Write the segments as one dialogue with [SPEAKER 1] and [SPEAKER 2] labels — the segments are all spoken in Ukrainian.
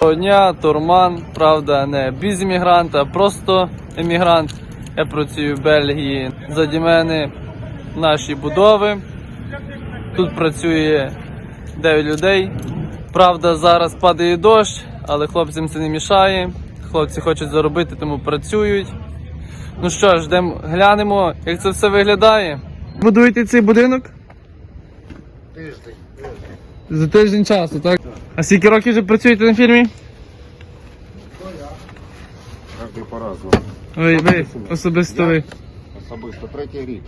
[SPEAKER 1] Доброго дня, Турман, правда, не біз-іммігрант, а просто емігрант. Я працюю в Бельгії. Заді мене наші будови. Тут працює 9 людей. Правда, зараз падає дощ, але хлопцям це не мішає. Хлопці хочуть заробити, тому працюють. Ну що ж, йдемо глянемо, як це все виглядає. Будуєте цей будинок?
[SPEAKER 2] Тиждень.
[SPEAKER 1] За тиждень часу, так? А скільки років вже працюєте на фірмі?
[SPEAKER 2] Кожен по-разному.
[SPEAKER 1] Ви, ви, особисто ви.
[SPEAKER 2] Особисто третій рік.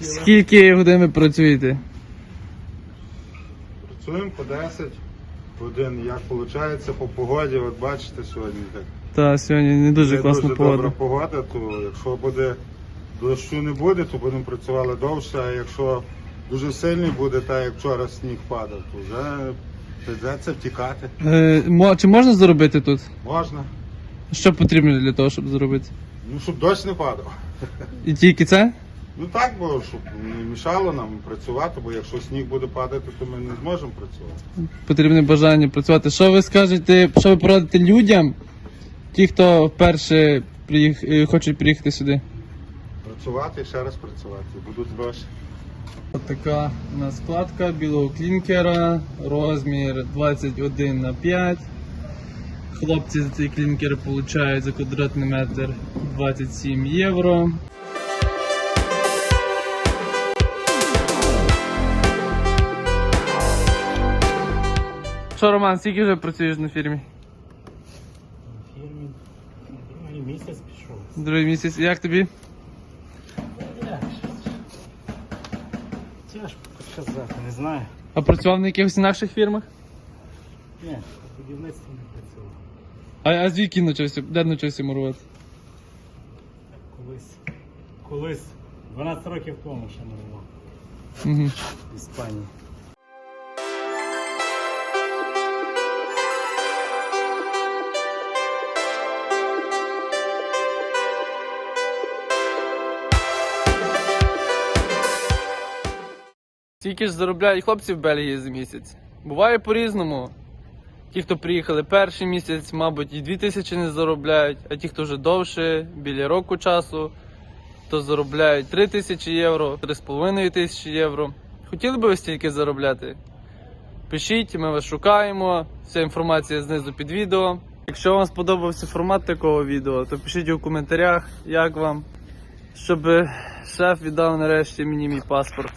[SPEAKER 1] Скільки годин ви працюєте?
[SPEAKER 3] Працюємо по 10 годин. Як виходить по погоді, от бачите сьогодні так.
[SPEAKER 1] Та сьогодні не дуже
[SPEAKER 3] Є
[SPEAKER 1] класна
[SPEAKER 3] дуже
[SPEAKER 1] погода.
[SPEAKER 3] добра погода, то якщо буде дощу не буде, то будемо працювати довше, а якщо дуже сильний буде, так як вчора сніг падав, то вже прийдеться втікати.
[SPEAKER 1] Е, мо- чи можна заробити тут?
[SPEAKER 3] Можна.
[SPEAKER 1] Що потрібно для того, щоб заробити?
[SPEAKER 3] Ну, щоб дощ не падав.
[SPEAKER 1] І тільки це?
[SPEAKER 3] Ну так, бо щоб не мішало нам працювати, бо якщо сніг буде падати, то ми не зможемо працювати.
[SPEAKER 1] Потрібне бажання працювати. Що ви скажете, що ви порадите людям, ті, хто вперше приїх... е, хочуть приїхати сюди?
[SPEAKER 3] Працювати і ще раз працювати. Будуть гроші.
[SPEAKER 1] Ось така у нас складка білого клінкера, розмір 21 на 5. Хлопці за цей клінкер получають за квадратний метр 27 євро. Що, Роман, скільки вже працюєш на фірмі?
[SPEAKER 4] фірмі другий місяць пішов.
[SPEAKER 1] Другий місяць. Як тобі?
[SPEAKER 4] Сказати, не знаю.
[SPEAKER 1] А працював на якихось наших фірмах?
[SPEAKER 4] Ні, по будівництву не працював.
[SPEAKER 1] А, а звідки навчився? Де навчився мурувати?
[SPEAKER 4] Колись. Колись. 12 років тому ще мурував.
[SPEAKER 1] Угу.
[SPEAKER 4] в Іспанії.
[SPEAKER 1] Скільки ж заробляють хлопці в Бельгії за місяць? Буває по-різному. Ті, хто приїхали перший місяць, мабуть, і 2 тисячі не заробляють, а ті, хто вже довше, біля року часу, то заробляють 3 тисячі євро, 3,5 тисячі євро. Хотіли би ви стільки заробляти? Пишіть, ми вас шукаємо. Вся інформація знизу під відео. Якщо вам сподобався формат такого відео, то пишіть у коментарях, як вам, щоб шеф віддав нарешті мені мій паспорт.